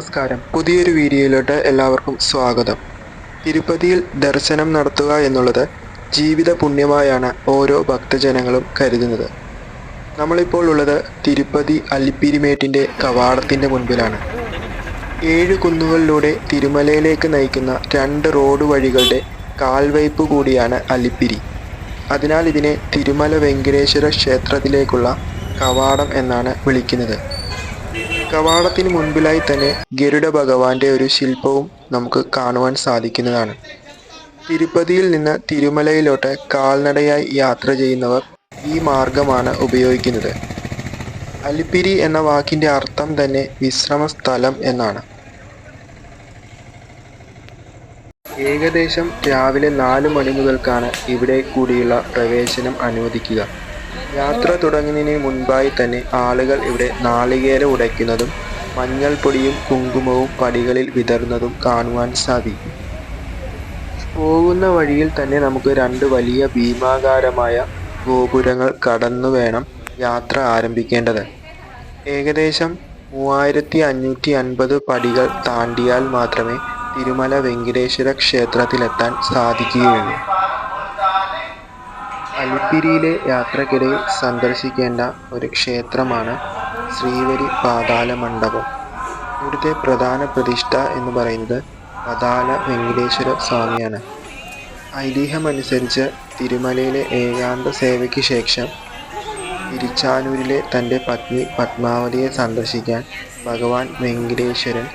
നമസ്കാരം. പുതിയൊരു വീഡിയോയിലോട്ട് എല്ലാവർക്കും സ്വാഗതം. തിരുപ്പതിയിൽ ദർശനം നടത്തുക എന്നുള്ളത് ജീവിത പുണ്യമായാണ് ഓരോ ഭക്തജനങ്ങളും കരുതുന്നത്. നമ്മളിപ്പോൾ ഉള്ളത് തിരുപ്പതി അല്ലിപ്പിരിമേട്ടിന്റെ കവാടത്തിന്റെ മുൻപിലാണ്. ഏഴ് കുന്നുകളിലൂടെ തിരുമലയിലേക്ക് നയിക്കുന്ന രണ്ട് റോഡ് വഴികളുടെ കാൽവയ്പ് കൂടിയാണ് അല്ലിപ്പിരി. അതിനാൽ ഇതിനെ തിരുമല വെങ്കടേശ്വര ക്ഷേത്രത്തിലേക്കുള്ള കവാടം എന്നാണ് വിളിക്കുന്നത്. കവാടത്തിന് മുൻപിലായി തന്നെ ഗരുഡ ഭഗവാന്റെ ഒരു ശില്പവും നമുക്ക് കാണുവാൻ സാധിക്കുന്നതാണ്. തിരുപ്പതിയിൽ നിന്ന് തിരുമലയിലോട്ട് കാൽനടയായി യാത്ര ചെയ്യുന്നവർ ഈ മാർഗമാണ് ഉപയോഗിക്കുന്നത്. അലിപ്പിരി എന്ന വാക്കിന്റെ അർത്ഥം തന്നെ വിശ്രമ സ്ഥലം എന്നാണ്. ഏകദേശം രാവിലെ നാല് മണി മുതൽക്കാണ് ഇവിടെ കൂടിയുള്ള പ്രവേശനം അനുവദിക്കുക. യാത്ര തുടങ്ങുന്നതിന് മുൻപായി തന്നെ ആളുകൾ ഇവിടെ നാളികേര ഉടയ്ക്കുന്നതും മഞ്ഞൾപ്പൊടിയും കുങ്കുമവും പടികളിൽ വിതറുന്നതും കാണുവാൻ സാധിക്കും. പോകുന്ന വഴിയിൽ തന്നെ നമുക്ക് രണ്ട് വലിയ ഭീമാകാരമായ ഗോപുരങ്ങൾ കടന്നു വേണം യാത്ര ആരംഭിക്കേണ്ടത്. ഏകദേശം മൂവായിരത്തി അഞ്ഞൂറ്റി അൻപത് പടികൾ താണ്ടിയാൽ മാത്രമേ തിരുമല വെങ്കടേശ്വര ക്ഷേത്രത്തിലെത്താൻ സാധിക്കുകയുള്ളൂ. അലിപ്പിരിയിലെ യാത്രക്കിടയിൽ സന്ദർശിക്കേണ്ട ഒരു ക്ഷേത്രമാണ് ശ്രീവരി പാതാല മണ്ഡപം. ഇവിടുത്തെ പ്രധാന പ്രതിഷ്ഠ എന്ന് പറയുന്നത് പതാല വെങ്കടേശ്വര സ്വാമിയാണ്. ഐതിഹ്യമനുസരിച്ച് തിരുമലയിലെ ഏകാന്ത സേവയ്ക്ക് ശേഷം തിരുച്ചാനൂരിലെ തന്റെ പത്നി പത്മാവതിയെ സന്ദർശിക്കാൻ ഭഗവാൻ വെങ്കടേശ്വരൻ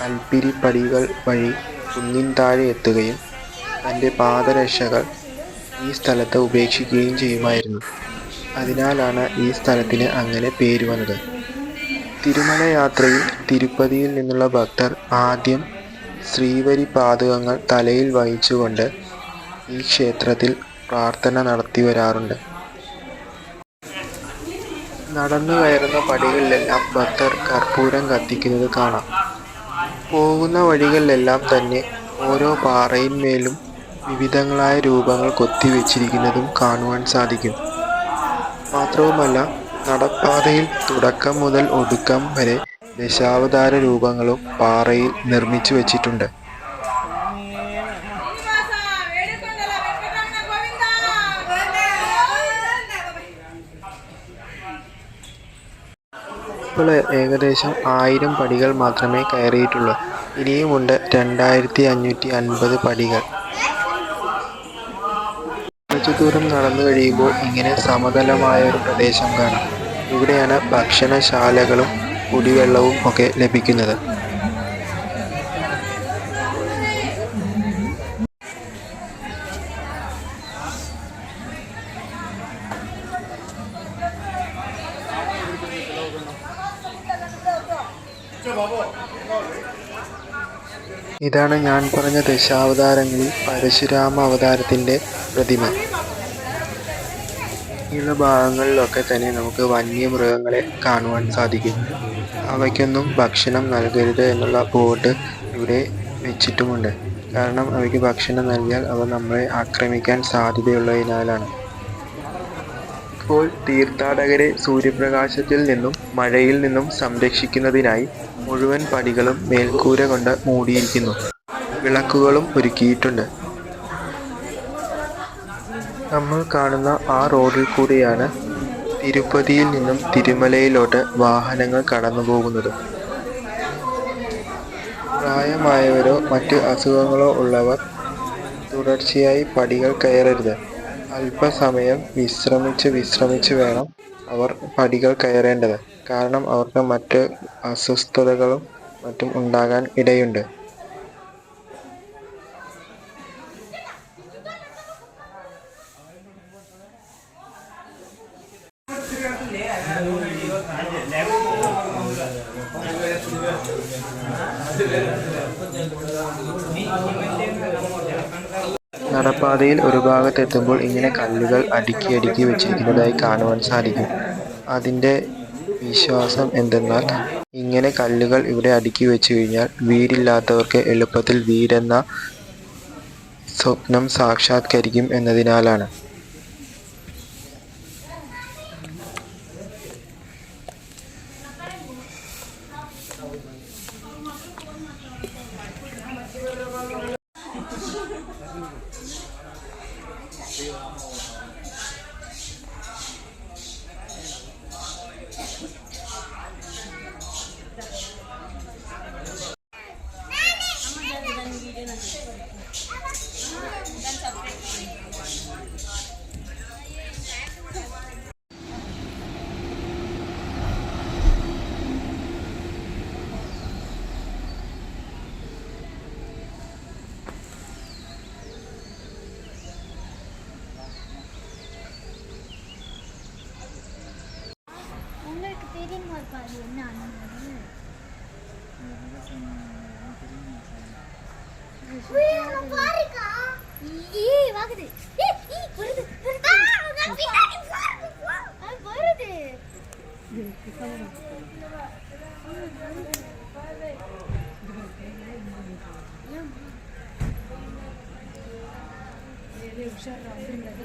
അൽപ്പിരി പടികൾ വഴി കുന്നിൻ താഴെ എത്തുകയും തന്റെ പാദരക്ഷകൾ ഈ സ്ഥലത്തെ ഉപേക്ഷിക്കുകയും ചെയ്യുമായിരുന്നു. അതിനാലാണ് ഈ സ്ഥലത്തിന് അങ്ങനെ പേര് വന്നത്. തിരുമല യാത്രയിൽ തിരുപ്പതിയിൽ നിന്നുള്ള ഭക്തർ ആദ്യം ശ്രീവരി പാതകങ്ങൾ തലയിൽ വഹിച്ചുകൊണ്ട് ഈ ക്ഷേത്രത്തിൽ പ്രാർത്ഥന നടത്തി വരാറുണ്ട്. നടന്നു കയറുന്ന പടികളിലെല്ലാം ഭക്തർ കർപ്പൂരം കത്തിക്കുന്നത് കാണാം. പോകുന്ന വഴികളിലെല്ലാം തന്നെ ഓരോ പാറയിന്മേലും വിവിധങ്ങളായ രൂപങ്ങൾ കൊത്തിവെച്ചിരിക്കുന്നതും കാണുവാൻ സാധിക്കും. മാത്രവുമല്ല നടപ്പാതയിൽ തുടക്കം മുതൽ ഒടുക്കം വരെ ദശാവതാര രൂപങ്ങളും പാറയിൽ നിർമ്മിച്ചു വച്ചിട്ടുണ്ട്. ഏകദേശം ആയിരം പടികൾ മാത്രമേ കയറിയിട്ടുള്ളൂ. ഇനിയുമുണ്ട് രണ്ടായിരത്തി അഞ്ഞൂറ്റി അൻപത് പടികൾ. കുറച്ചു ദൂരം നടന്നു കഴിയുമ്പോൾ ഇങ്ങനെ സമതലമായ ഒരു പ്രദേശം കാണാം. ഇവിടെയാണ് ഭക്ഷണശാലകളും കുടിവെള്ളവും ഒക്കെ ലഭിക്കുന്നത്. ഇതാണ് ഞാൻ പറഞ്ഞ ദശാവതാരങ്ങളിൽ പരശുരാമ അവതാരത്തിന്റെ പ്രതിമ. ഇങ്ങനെയുള്ള ഭാഗങ്ങളിലൊക്കെ തന്നെ നമുക്ക് വന്യമൃഗങ്ങളെ കാണുവാൻ സാധിക്കും അവയ്ക്കൊന്നും ഭക്ഷണം നൽകരുത് എന്നുള്ള ബോർഡ് ഇവിടെ വെച്ചിട്ടുമുണ്ട്. കാരണം അവയ്ക്ക് ഭക്ഷണം നൽകിയാൽ അവ നമ്മളെ ആക്രമിക്കാൻ സാധ്യതയുള്ളതിനാലാണ്. ഇപ്പോൾ തീർത്ഥാടകരെ സൂര്യപ്രകാശത്തിൽ നിന്നും മഴയിൽ നിന്നും സംരക്ഷിക്കുന്നതിനായി മുഴുവൻ പടികളും മേൽക്കൂര കൊണ്ട് മൂടിയിരിക്കുന്നു. വിളക്കുകളും ഒരുക്കിയിട്ടുണ്ട്. നമ്മൾ കാണുന്ന ആ റോഡിൽ കൂടിയാണ് തിരുപ്പതിയിൽ നിന്നും തിരുമലയിലോട്ട് വാഹനങ്ങൾ കടന്നു പോകുന്നത്. പ്രായമായവരോ മറ്റ് അസുഖങ്ങളോ ഉള്ളവർ തുടർച്ചയായി പടികൾ കയറരുത്. അല്പസമയം വിശ്രമിച്ച് വിശ്രമിച്ച് വേണം അവർ പടികൾ കയറേണ്ടത്. കാരണം അവർക്ക് മറ്റ് അസ്വസ്ഥതകളും മറ്റും ഉണ്ടാകാൻ ഇടയുണ്ട്. നടപ്പാതയിൽ ഒരു ഭാഗത്തെത്തുമ്പോൾ ഇങ്ങനെ കല്ലുകൾ അടുക്കി അടുക്കി വെച്ചിരിക്കുന്നതായി കാണുവാൻ സാധിക്കും. അതിന്റെ വിശ്വാസം എന്തെന്നാൽ ഇങ്ങനെ കല്ലുകൾ ഇവിടെ അടുക്കി വെച്ചു കഴിഞ്ഞാൽ വീടില്ലാത്തവർക്ക് എളുപ്പത്തിൽ വീരെന്ന സ്വപ്നം സാക്ഷാത്കരിക്കും എന്നതിനാലാണ്. Thank you. செகண்ட் ஒர்க் அது என்ன வருது உஷார் அப்படின்றது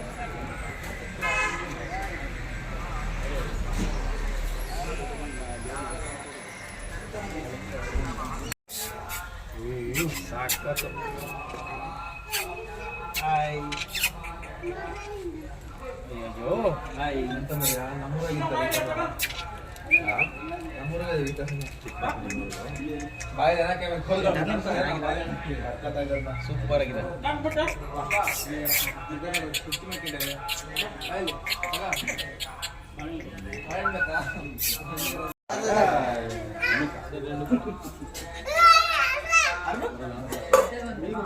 Ay. Yo. Ay, neta me da la de ah, La de me